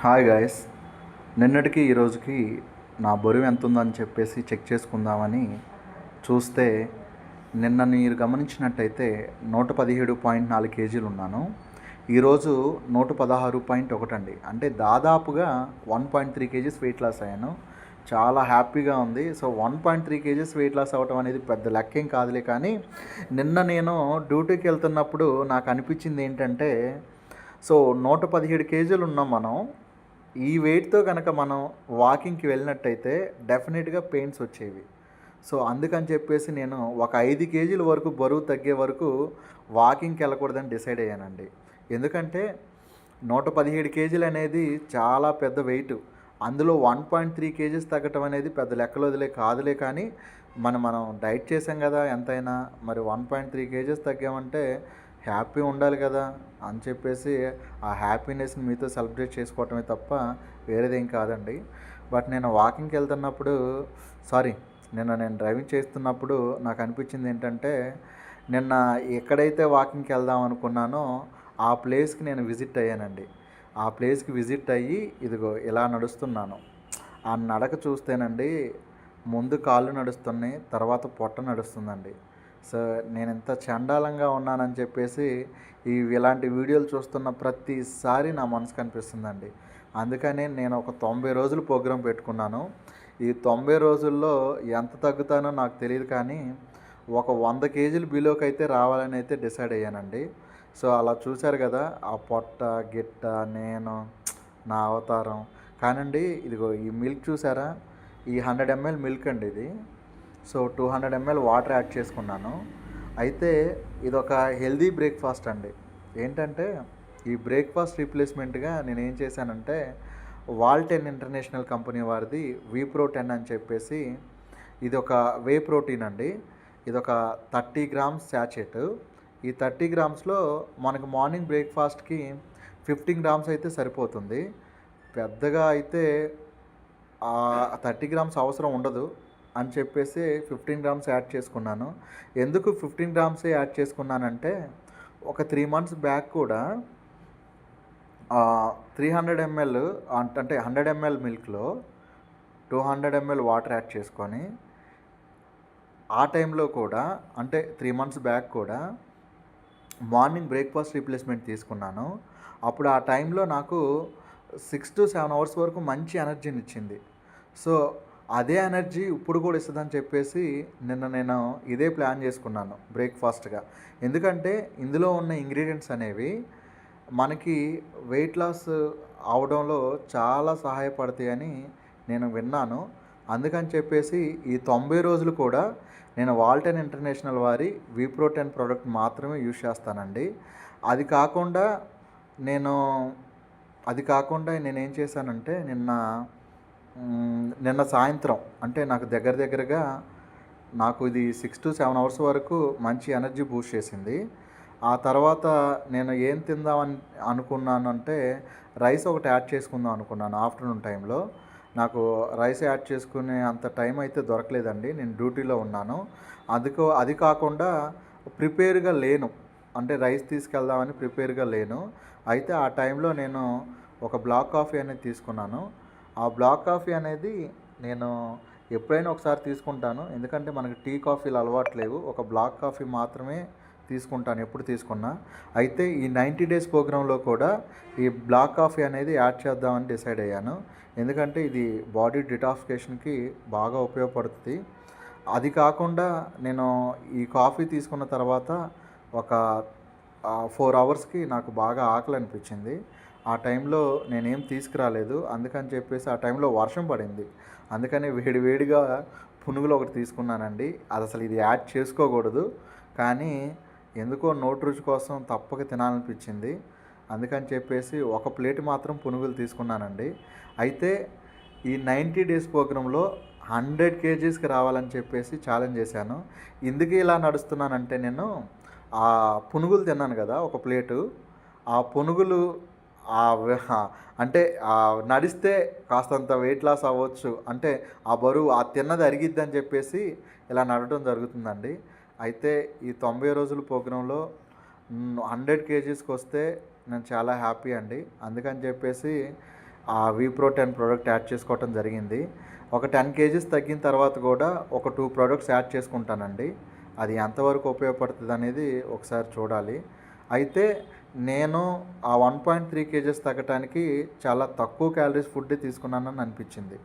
Hi guys నిన్నటికి ఈ రోజుకి నా బరువు ఎంత ఉందని చెప్పేసి చెక్ చేసుకుందామని చూస్తే నిన్న మీరు గమనించినట్టయితే నూట పదిహేడు పాయింట్ నాలుగు కేజీలు ఉన్నాను. ఈరోజు నూట పదహారు పాయింట్ ఒకటండి అంటే దాదాపుగా one point three kgs weight loss అయ్యాను. చాలా హ్యాపీగా ఉంది. So one point three kgs weight loss అవ్వటం అనేది పెద్ద లెక్కేం కాదులే కానీ నిన్న నేను డ్యూటీకి వెళ్తున్నప్పుడు నాకు అనిపించింది ఏంటంటే సో నూట పదిహేడు కేజీలు ఉన్నాం మనం ఈ వెయిట్తో కనుక మనం వాకింగ్కి వెళ్ళినట్టయితే డెఫినెట్గా పెయిన్స్ వచ్చేవి. సో అందుకని చెప్పేసి నేను ఒక ఐదు కేజీల వరకు బరువు తగ్గే వరకు వాకింగ్కి వెళ్ళకూడదని డిసైడ్ అయ్యానండి. ఎందుకంటే నూట పదిహేడు కేజీలు అనేది చాలా పెద్ద వెయిట్. అందులో వన్ పాయింట్ త్రీ కేజీస్ తగ్గటం అనేది పెద్ద లెక్కలు వదిలే కాదులే కానీ మనం మనం డైట్ చేసాం కదా ఎంతైనా మరి వన్ పాయింట్ త్రీ కేజీస్ తగ్గామంటే హ్యాపీ ఉండాలి కదా అని చెప్పేసి ఆ హ్యాపీనెస్ని మీతో సెలబ్రేట్ చేసుకోవటమే తప్ప వేరేదేం కాదండి. బట్ నేను వాకింగ్కి వెళ్తున్నప్పుడు సారీ నిన్న నేను డ్రైవింగ్ చేస్తున్నప్పుడు నాకు అనిపించింది ఏంటంటే నిన్న ఎక్కడైతే వాకింగ్కి వెళ్దాం అనుకున్నానో ఆ ప్లేస్కి నేను విజిట్ అయ్యానండి. ఆ ప్లేస్కి విజిట్ అయ్యి ఇదిగో ఇలా నడుస్తున్నాను. ఆ నడక చూస్తేనండి ముందు కాళ్ళు నడుస్తున్నాయి తర్వాత పొట్ట నడుస్తుందండి. సో నేను ఎంత చండాలంగా ఉన్నానని చెప్పేసి ఈ ఇలాంటి వీడియోలు చూస్తున్న ప్రతిసారి నా మనసు కనిపిస్తుందండి. అందుకని నేను ఒక తొంభై రోజులు ప్రోగ్రాం పెట్టుకున్నాను. ఈ తొంభై రోజుల్లో ఎంత తగ్గుతానో నాకు తెలియదు కానీ ఒక వంద కేజీలు బిలోకి అయితే రావాలని అయితే డిసైడ్ అయ్యానండి. సో అలా చూశారు కదా ఆ పొట్ట గిట్ట నేను నా అవతారం. కానండి ఇదిగో ఈ మిల్క్ చూసారా? ఈ హండ్రెడ్ ఎంఎల్ మిల్క్ అండి ఇది. So two hundred ML water add చేసుకున్నాను. అయితే ఇది ఒక హెల్దీ బ్రేక్ఫాస్ట్ అండి. ఏంటంటే ఈ బ్రేక్ఫాస్ట్ రీప్లేస్మెంట్గా నేను ఏం చేశానంటే వాల్టెన్ ఇంటర్నేషనల్ కంపెనీ వారిది వీప్రో టెన్ అని చెప్పేసి ఇది ఒక వే ప్రోటీన్ అండి. ఇది ఒక థర్టీ గ్రామ్స్ శాచెట్ ఈ థర్టీ గ్రామ్స్లో మనకు మార్నింగ్ బ్రేక్ఫాస్ట్కి ఫిఫ్టీన్ గ్రామ్స్ అయితే సరిపోతుంది. పెద్దగా అయితే థర్టీ గ్రామ్స్ అవసరం ఉండదు. అని చెప్పేసి ఫిఫ్టీన్ గ్రామ్స్ యాడ్ చేసుకున్నాను. ఎందుకు ఫిఫ్టీన్ గ్రామ్సే యాడ్ చేసుకున్నానంటే ఒక త్రీ మంత్స్ బ్యాక్ కూడా త్రీ హండ్రెడ్ ఎంఎల్ అంటే hundred ML మిల్క్లో two hundred ML water add చేసుకొని ఆ టైంలో కూడా అంటే త్రీ మంత్స్ బ్యాక్ కూడా మార్నింగ్ బ్రేక్ఫాస్ట్ రీప్లేస్మెంట్ తీసుకున్నాను. అప్పుడు ఆ టైంలో నాకు సిక్స్ టు సెవెన్ అవర్స్ వరకు మంచి ఎనర్జీని ఇచ్చింది. సో అదే ఎనర్జీ ఇప్పుడు కూడా ఇస్తుందని చెప్పేసి నిన్న నేను ఇదే ప్లాన్ చేసుకున్నాను బ్రేక్ఫాస్ట్గా. ఎందుకంటే ఇందులో ఉన్న ఇంగ్రీడియంట్స్ అనేవి మనకి వెయిట్ లాస్ అవడంలో చాలా సహాయపడతాయని నేను విన్నాను. అందుకని చెప్పేసి ఈ తొంభై రోజులు కూడా నేను వాల్టెన్ ఇంటర్నేషనల్ వారి విప్రోటెన్ ప్రోడక్ట్ మాత్రమే యూజ్ చేస్తానండి. అది కాకుండా నేను అది కాకుండా నేను ఏం చేశానంటే నిన్న నిన్న సాయంత్రం అంటే నాకు దగ్గర దగ్గరగా నాకు ఇది సిక్స్ టు సెవెన్ అవర్స్ వరకు మంచి ఎనర్జీ బూస్ట్ చేసింది. ఆ తర్వాత నేను ఏం తిందామని అనుకున్నానంటే రైస్ ఒకటి యాడ్ చేసుకుందాం అనుకున్నాను ఆఫ్టర్నూన్ టైంలో నాకు రైస్ యాడ్ చేసుకునే అంత టైం అయితే దొరకలేదండి నేను డ్యూటీలో ఉన్నాను. అందుకో అది కాకుండా ప్రిపేర్గా లేను అంటే రైస్ తీసుకెళ్దామని ప్రిపేర్గా లేను. అయితే ఆ టైంలో నేను ఒక బ్లాక్ కాఫీ అనేది తీసుకున్నాను. ఆ బ్లాక్ కాఫీ అనేది నేను ఎప్పుడైనా ఒకసారి తీసుకుంటాను. ఎందుకంటే మనకి టీ కాఫీలు అలవాటు లేవు. ఒక బ్లాక్ కాఫీ మాత్రమే తీసుకుంటాను ఎప్పుడు తీసుకున్నా. అయితే ఈ నైంటీ డేస్ ప్రోగ్రాంలో కూడా ఈ బ్లాక్ కాఫీ అనేది యాడ్ చేద్దామని డిసైడ్ అయ్యాను. ఎందుకంటే ఇది బాడీ డిటాఫికేషన్కి బాగా ఉపయోగపడుతుంది. అది కాకుండా నేను ఈ కాఫీ తీసుకున్న తర్వాత ఒక ఫోర్ అవర్స్కి నాకు బాగా ఆకలి అనిపించింది. ఆ టైంలో నేనేం తీసుకురాలేదు. అందుకని చెప్పేసి ఆ టైంలో వర్షం పడింది. అందుకని వేడి వేడిగా పునుగులు ఒకటి తీసుకున్నానండి. అది అసలు ఇది యాడ్ చేసుకోకూడదు. కానీ ఎందుకో నోటు రుచి కోసం తప్పక తినాలనిపించింది. అందుకని చెప్పేసి ఒక ప్లేట్ మాత్రం పునుగులు తీసుకున్నానండి. అయితే ఈ నైంటీ డేస్ ప్రోగ్రాంలో హండ్రెడ్ కేజీస్కి రావాలని చెప్పేసి ఛాలెంజ్ చేశాను. ఎందుకు ఇలా నడుస్తున్నానంటే నేను ఆ పునుగులు తిన్నాను కదా ఒక ప్లేటు. ఆ పునుగులు అంటే నడిస్తే కాస్తంత వెయిట్ లాస్ అవ్వచ్చు. అంటే ఆ బరువు ఆ తిన్నది అరిగిద్దని చెప్పేసి ఇలా నడవడం జరుగుతుందండి. అయితే ఈ తొంభై రోజుల ప్రోగ్రాంలో హండ్రెడ్ కేజీస్కి వస్తే నేను చాలా హ్యాపీ అండి. అందుకని చెప్పేసి ఆ వీ ప్రోటీన్ ప్రోడక్ట్ యాడ్ చేసుకోవటం జరిగింది. ఒక టెన్ కేజీస్ తగ్గిన తర్వాత కూడా ఒక టూ ప్రోడక్ట్స్ యాడ్ చేసుకుంటానండి. అది ఎంతవరకు ఉపయోగపడుతుంది అనేది ఒకసారి చూడాలి. అయితే నేను ఆ వన్ పాయింట్ త్రీ కేజెస్ తగ్గటానికి చాలా తక్కువ క్యాలరీస్ ఫుడ్ తీసుకున్నానని అనిపించింది.